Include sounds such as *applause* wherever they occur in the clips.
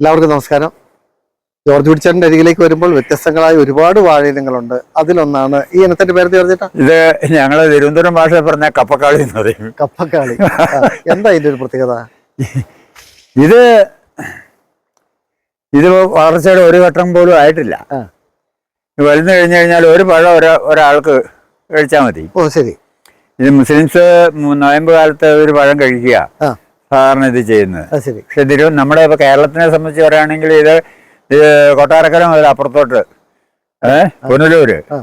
എല്ലാവർക്കും നമസ്കാരം. ജോർജ് പിടിച്ചേട്ടന്റെ അരികിലേക്ക് വരുമ്പോൾ വ്യത്യസ്തങ്ങളായ ഒരുപാട് വാഴയിനങ്ങളുണ്ട് അതിലൊന്നാണ് ഈ ഇനത്തിന്റെ പേര് ചേർത്തിട്ടാ ഇത് ഞങ്ങൾ തിരുവനന്തപുരം ഭാഷ പറഞ്ഞ കപ്പക്കാളി എന്ന് പറയും. കപ്പക്കാളി. എന്താ ഇതിന്റെ ഒരു പ്രത്യേകത? ഇത് ഇത് വളർച്ചയുടെ ഒരു ഘട്ടം പോലും ആയിട്ടില്ല. വരുന്നു കഴിഞ്ഞു കഴിഞ്ഞാൽ ഒരു പഴം ഒരാ ഒരാൾക്ക് കഴിച്ചാൽ മതി. ഓ ശരി. ഇത് മുസ്ലിംസ് നോയമ്പ് കാലത്ത് ഒരു പഴം കഴിക്കുക. സാധാരണ ഇത് ചെയ്യുന്നത്. പക്ഷെ തിരു നമ്മുടെ ഇപ്പൊ കേരളത്തിനെ സംബന്ധിച്ച് പറയുകയാണെങ്കിൽ ഇത് കൊട്ടാരക്കര മുതൽ അപ്പുറത്തോട്ട്. ഏഹ് പുനലൂര്. ആ.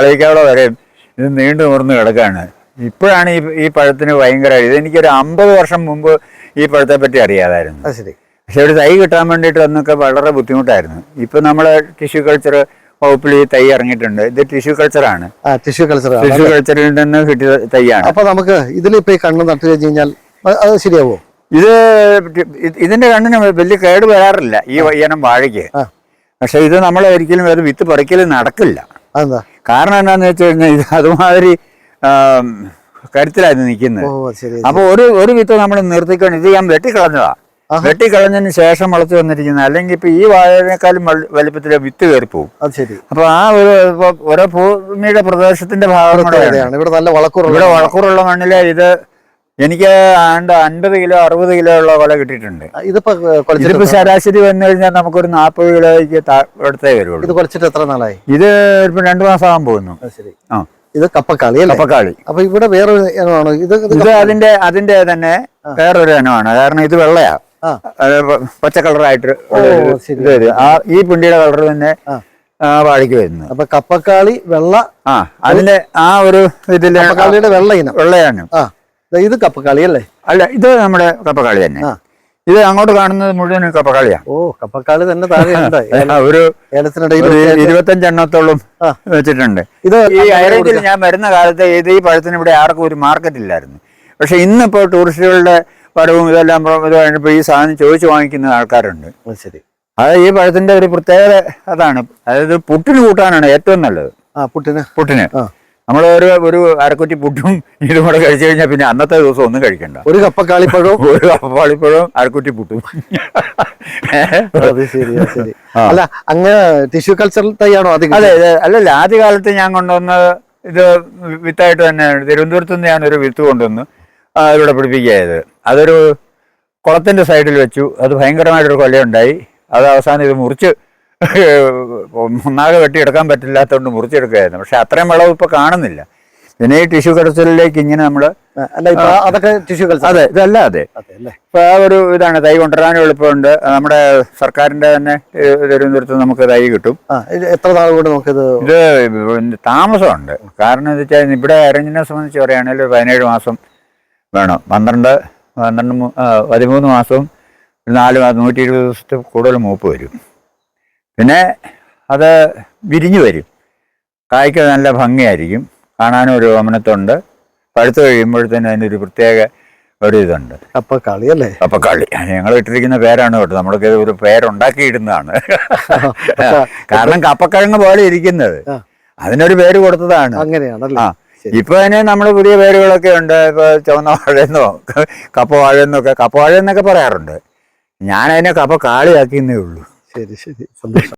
വരെയും വരെ ഇത് നീണ്ടു നിവർന്ന് കിടക്കാണ്. ഇപ്പോഴാണ് ഈ ഈ പഴത്തിന് ഭയങ്കര ഇതെനിക്കൊരു അമ്പത് വർഷം മുമ്പ് ഈ പഴത്തെ പറ്റി അറിയാതായിരുന്നു. പക്ഷെ ഒരു തൈ കിട്ടാൻ വേണ്ടിയിട്ട് അന്നൊക്കെ വളരെ ബുദ്ധിമുട്ടായിരുന്നു. ഇപ്പൊ നമ്മളെ ടിഷ്യൂ കൾച്ചർ വകുപ്പിൽ ഈ തൈ ഇറങ്ങിയിട്ടുണ്ട്. ഇത് ടിഷ്യൂ കൾച്ചറാണ്. ടിഷ്യൂ കൾച്ചർ ടിഷ്യൂ കൾച്ചറിൽ നിന്ന് കിട്ടിയ തൈയാണ്. അപ്പൊ നമുക്ക് ഇതിലിപ്പോ ഈ കണ്ണ് നട്ടു കഴിഞ്ഞാൽ അത് ശരിയാവോ? ഇത് ഇത് ഇതിന്റെ കണ്ണിന് വലിയ കേട് വരാറില്ല ഈ ഇനം വാഴയ്ക്ക്. പക്ഷെ ഇത് നമ്മൾ ഒരിക്കലും അത് വിത്ത് പറിക്കലും നടക്കില്ല. കാരണം എന്താന്ന് വെച്ച് കഴിഞ്ഞാൽ ഇത് അതുമാതിരി കരുത്തിലായിരുന്നു നിൽക്കുന്നത്. ഓ അപ്പൊ ഒരു ഒരു വിത്ത് നമ്മൾ നിർത്തിക്കൊണ്ട് ഇത് ഞാൻ വെട്ടിക്കളഞ്ഞതാ. വെട്ടിക്കളഞ്ഞതിന് ശേഷം വളച്ചു വന്നിരിക്കുന്നത്. അല്ലെങ്കിൽ ഇപ്പൊ ഈ വാഴനേക്കാളും വലിപ്പത്തിലെ വിത്ത് കയറി ശരി. അപ്പൊ ആ ഒരു ഓരോ ഭൂമിയുടെ പ്രദേശത്തിന്റെ ഭാഗം. ഇവിടെ നല്ല വളക്കൂറുള്ള മണ്ണിലെ ഇത് എനിക്ക് ആണ്ട് അൻപത് കിലോ അറുപത് കിലോ ഉള്ള കൊല കിട്ടിയിട്ടുണ്ട്. ഇതിപ്പോ ഇതിപ്പോ ശരാശരി വന്നു കഴിഞ്ഞാൽ നമുക്കൊരു നാൽപ്പത് കിലോയ്ക്ക് താ- അടുത്തേ വരുള്ളൂ. ഇത് കൊലച്ചിട്ട് എത്ര നാളായി? ഇത് ഇപ്പൊ രണ്ടു മാസം ആകാൻ പോകുന്നു. അത് ശരി. ആ. ഇത് കപ്പക്കാളി കപ്പക്കാളി. അപ്പൊ ഇവിടെ വേറൊരു ഇനമാണ്. ഇത് ഇത് അതിന്റെ അതിന്റെ തന്നെ വേറൊരു ഇനമാണ്. കാരണം ഇത് വെള്ളയാ. പച്ച കളറായിട്ട് ഈ പുണ്ടിയുടെ കളർ തന്നെ വാഴയ്ക്ക് വരുന്നത്. അപ്പൊ കപ്പക്കാളി വെള്ള ആ അതിന്റെ ആ ഒരു ഇതിൽ കപ്പക്കാളിയുടെ വെള്ള ഇനം. വെള്ളയാണ്. ആ. ഇത് കപ്പക്കാളി അല്ലേ അല്ല ഇത് നമ്മുടെ കപ്പക്കാളി തന്നെ. ഇത് അങ്ങോട്ട് കാണുന്നത് മുഴുവൻ കപ്പക്കാളിയാ. ഓ കപ്പക്കാളി തന്നെ താഴെ ഒരു ഇരുപത്തഞ്ചെണ്ണത്തോളം വെച്ചിട്ടുണ്ട്. ഇത് ഈ അയറേഞ്ചിൽ ഞാൻ വരുന്ന കാലത്ത് ഇത് ഈ പഴത്തിന് ഇവിടെ ആർക്കും ഒരു മാർക്കറ്റ് ഇല്ലായിരുന്നു. പക്ഷെ ഇന്നിപ്പോൾ ടൂറിസ്റ്റുകളുടെ വരവും ഇതെല്ലാം ഇപ്പോൾ ഈ സാധനം ചോദിച്ചു വാങ്ങിക്കുന്ന ആൾക്കാരുണ്ട്. ശരി. അത് ഈ പഴത്തിന്റെ ഒരു പ്രത്യേകത അതാണ്. അതായത് പുട്ടിന് കൂട്ടാനാണ് ഏറ്റവും നല്ലത്. ആ പുട്ടിന്. പുട്ടിന്. ആ. നമ്മൾ ഒരു ഒരു അരക്കുറ്റി പുട്ടും ഇതും കൂടെ കഴിച്ചു കഴിഞ്ഞാൽ പിന്നെ അന്നത്തെ ദിവസം ഒന്നും കഴിക്കണ്ട. ഒരു കപ്പക്കാളിപ്പഴവും *laughs* ഒരു കപ്പക്കാളിപ്പഴവും അരക്കുറ്റി പുട്ടും. *laughs* അല്ല അങ്ങ് ടിഷ്യൂ കൾച്ചറൽ തൈയാണോ അത് അതെ. അല്ലല്ല ആദ്യ കാലത്ത് ഞാൻ കൊണ്ടുവന്ന ഇത് വിത്തായിട്ട് തന്നെയാണ് തിരുവനന്തപുരത്ത് നിന്ന് ഒരു വിത്ത് കൊണ്ടുവന്ന് ഇവിടെ പിടിപ്പിക്കുകയത് അതൊരു കുളത്തിന്റെ സൈഡിൽ വെച്ചു. അത് ഭയങ്കരമായിട്ടൊരു കൊലയുണ്ടായി. അത് അവസാനം ഇത് മുറിച്ച് ഒന്നാകെ വെട്ടിയെടുക്കാൻ പറ്റില്ലാത്തതുകൊണ്ട് മുറിച്ചെടുക്കുകയായിരുന്നു. പക്ഷെ അത്രയും വിളവ് ഇപ്പൊ കാണുന്നില്ല. പിന്നെ ഈ ടിഷ്യൂ കടച്ചിലേക്ക് ഇങ്ങനെ നമ്മൾ അല്ല അതൊക്കെ ടിഷ്യൂ കൾച്ചർ അതെ ഇതല്ല അതെ. ഇപ്പൊ ആ ഒരു ഇതാണ് തൈ കൊണ്ടുവരാനും എളുപ്പമുണ്ട്. നമ്മുടെ സർക്കാരിന്റെ തന്നെ തിരുവനന്തപുരത്ത് നമുക്ക് തൈ കിട്ടും. എത്ര നാൾ കൊണ്ട് നമുക്കിത് ഇത് താമസമുണ്ട്. കാരണം എന്താ വെച്ചാൽ ഇവിടെ അരഞ്ഞിനെ സംബന്ധിച്ച് പറയുകയാണെങ്കിൽ പതിനേഴ് മാസം വേണം. പന്ത്രണ്ട് പന്ത്രണ്ട് പതിമൂന്ന് മാസവും നാല് മാസം നൂറ്റി ഇരുപത് ദിവസത്തെ കൂടുതൽ മൂപ്പ് വരും. പിന്നെ അത് വിരിഞ്ഞു വരും. കായ്ക്ക് നല്ല ഭംഗിയായിരിക്കും. കാണാനും ഒരു ഓമനത്തുണ്ട്. പഴുത്ത് കഴിയുമ്പോഴത്തേന് അതിനൊരു പ്രത്യേക ഒരു ഇതുണ്ട്. അപ്പൊ കളി അല്ലേ? കളി ഞങ്ങൾ ഇട്ടിരിക്കുന്ന പേരാണ് കേട്ടോ. നമ്മളൊക്കെ ഒരു പേരുണ്ടാക്കിയിടുന്നതാണ്. കാരണം കപ്പക്കിഴങ്ങ് പോലെ ഇരിക്കുന്നത്. അതിനൊരു പേര് കൊടുത്തതാണ്. അങ്ങനെയാണല്ലേ? ആ. ഇപ്പൊ തന്നെ നമ്മൾ പുതിയ പേരുകളൊക്കെ ഉണ്ട്. ഇപ്പൊ ചുവന്ന വാഴയെന്നോ കപ്പ വാഴയെന്നൊക്കെ കപ്പ വാഴയെന്നൊക്കെ പറയാറുണ്ട്. ഞാൻ അതിനെ കപ്പ കാളിയാക്കിയെന്നേ ഉള്ളൂ. ശരി ശരി. സന്തോഷം.